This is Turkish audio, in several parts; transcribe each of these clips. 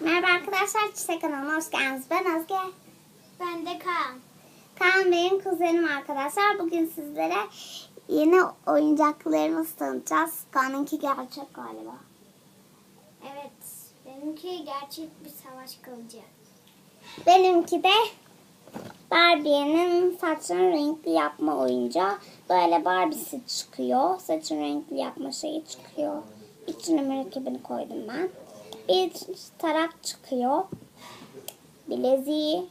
Merhaba arkadaşlar Çiçek kanalıma hoş geldiniz. Ben Özge. Ben de Kaan. Kaan benim kuzenim arkadaşlar. Bugün sizlere yeni oyuncaklarımızı tanıtacağız. Kaan'ınki gerçek galiba. Evet. Benimki gerçek bir savaş kılıcı. Benimki de Barbie'nin saçını renkli yapma oyuncağı. Böyle Barbie'si çıkıyor. Saçın renkli yapma şeyi çıkıyor. İçine mürekkebini koydum ben. Bir tarak çıkıyor. Bileziği.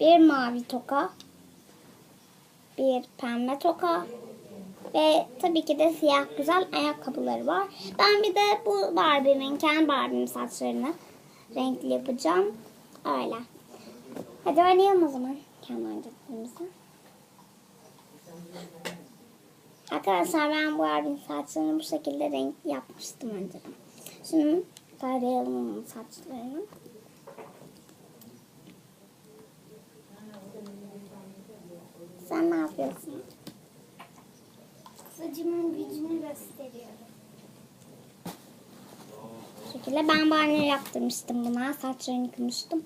Bir mavi toka. Bir pembe toka. Ve tabii ki de siyah güzel ayakkabıları var. Ben bir de bu Barbie'min, kendi Barbie'min saçlarını renkli yapacağım. Öyle. Hadi oynayalım o zaman kendi oyuncaklarımızı. Arkadaşlar ben bu Barbie'nin saçlarını bu şekilde renkli yapmıştım önceden. Şimdi tarayalım saçlarını. Sen ne yapıyorsun? Kılıcımın gücünü gösteriyorum. Bu şekilde ben banyo yaptırmıştım buna. Saçlarını yıkamıştım.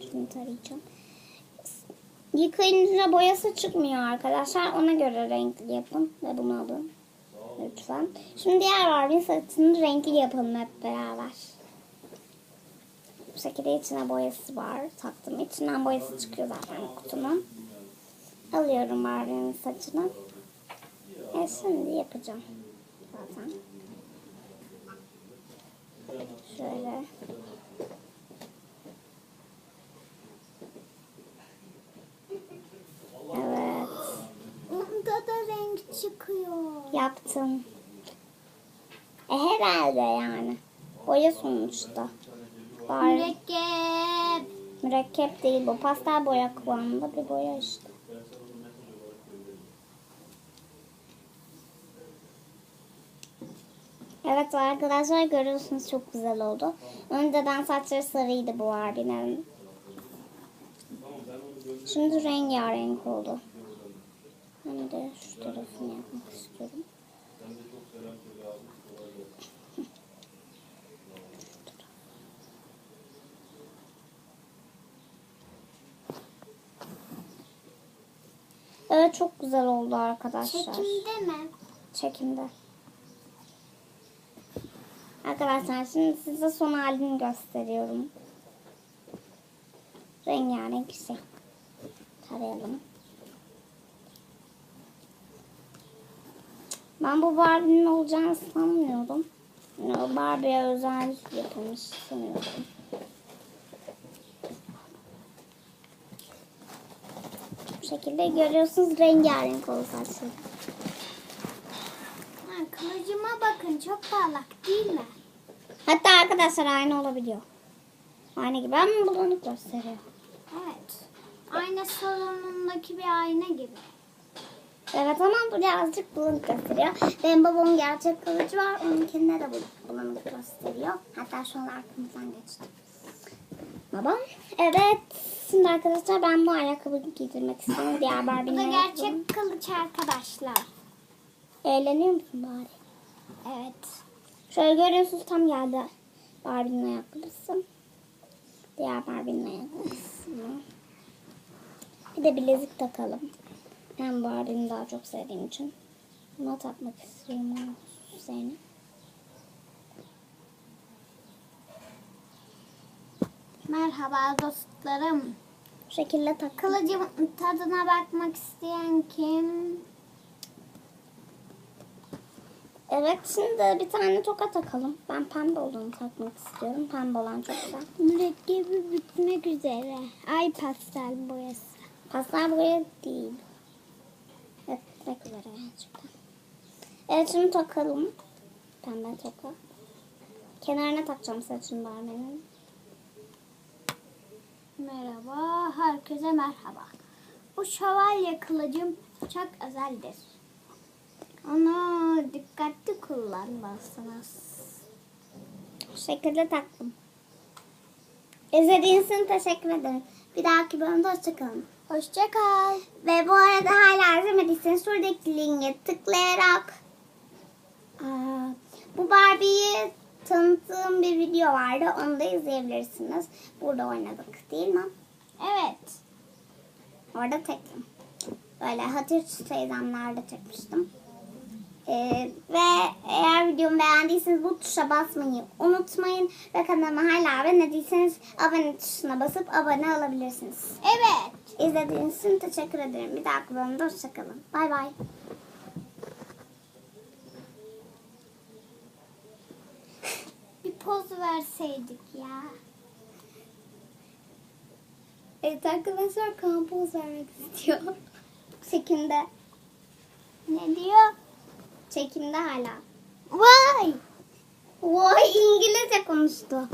Şunu tarayacağım. Yıkayınca boyası çıkmıyor arkadaşlar. Ona göre renkli yapın. Ve bunu alın. Lütfen. Şimdi diğer Barbie'nin saçını renkli yapalım hep beraber. Bu şekilde içine boyası var. Taktım. İçinden boyası çıkıyor zaten kutunun. Alıyorum Barbie'nin saçını. E şimdi yapacağım. Zaten. Şöyle. Evet. Onda da renk çıkıyor. Yaptım. E herhalde yani. Boya sonuçta. Bari Mürekkep. mürekkep değil bu. Pastel boya kıvamında bir boya işte. Evet arkadaşlar görüyorsunuz çok güzel oldu. Önceden saçları sarıydı bu Barbie'nin. Şimdi rengarenk oldu. Ben de şu tarafını yapmak istiyorum. Evet çok güzel oldu arkadaşlar. Çekimde mi? Çekimde. Arkadaşlar şimdi size son halini gösteriyorum. Rengarenk şey. Tarayalım. Ben bu Barbie'nin olacağını sanmıyordum. Yani Barbie'ye özel yapılmış sanıyordum. Bu şekilde görüyorsunuz rengarenk oldu saçları. Kılıcıma bakın çok parlak değil mi? Hatta arkadaşlar aynı olabiliyor. Aynı gibi ama bulanık gösteriyor. Evet. Ayna salonundaki bir ayna gibi. Evet ama birazcık bulanık gösteriyor. Benim babamın gerçek kılıcı var. Onunkinde de bu- bulanık gösteriyor. Hatta şu an arkamızdan geçti. Babam. Evet. Şimdi arkadaşlar ben bu ayakkabıyı giydirmek istiyorum. Diğer Bu Barbie'nin da ayakkabı. gerçek kılıç arkadaşlar. Eğleniyor musun bari? Evet. Şöyle görüyorsunuz tam geldi Barbie'nin ayakkabısı. Diğer Barbie'nin ayakkabısı. Bir de bilezik takalım. Ben Barbie'ni daha çok sevdiğim için. Buna takmak istiyorum üzerine. Merhaba dostlarım. Bu şekilde tak. Kılıcımın tadına bakmak isteyen kim? Evet şimdi bir tane toka takalım. Ben pembe olduğunu takmak istiyorum. Pembe olan çok güzel. Mürekkebi bitmek üzere. Ay pastel boyası. Pastel boya değil. Üzere gerçekten. Evet şimdi takalım. Pembe toka. Kenarına takacağım saçını Barbie'nin. Merhaba, herkese merhaba. Bu şövalye kılıcım çok özeldir. Onu dikkatli kullanmalısınız. Bu şekilde taktım. İzlediğiniz için teşekkür ederim. Bir dahaki bölümde hoşçakalın. Hoşça kal. Ve bu arada hala izlemediyseniz şuradaki linke tıklayarak aa, bu Barbie'yi tanıttığım bir video vardı. Onu da izleyebilirsiniz. Burada oynadık değil mi? Evet. Orada tekim. Böyle Hatice teyzemlerde çekmiştim. Ee, ve eğer videomu beğendiyseniz bu tuşa basmayı unutmayın. Ve kanalıma hala abone değilseniz abone tuşuna basıp abone olabilirsiniz. Evet. İzlediğiniz için teşekkür ederim. Bir dahaki bölümde hoşçakalın. Bay bay. Bir poz verseydik ya. Evet arkadaşlar kampoz vermek istiyor. Çekimde. Ne diyor? Çekimde hala. Vay. Vay İngilizce konuştu.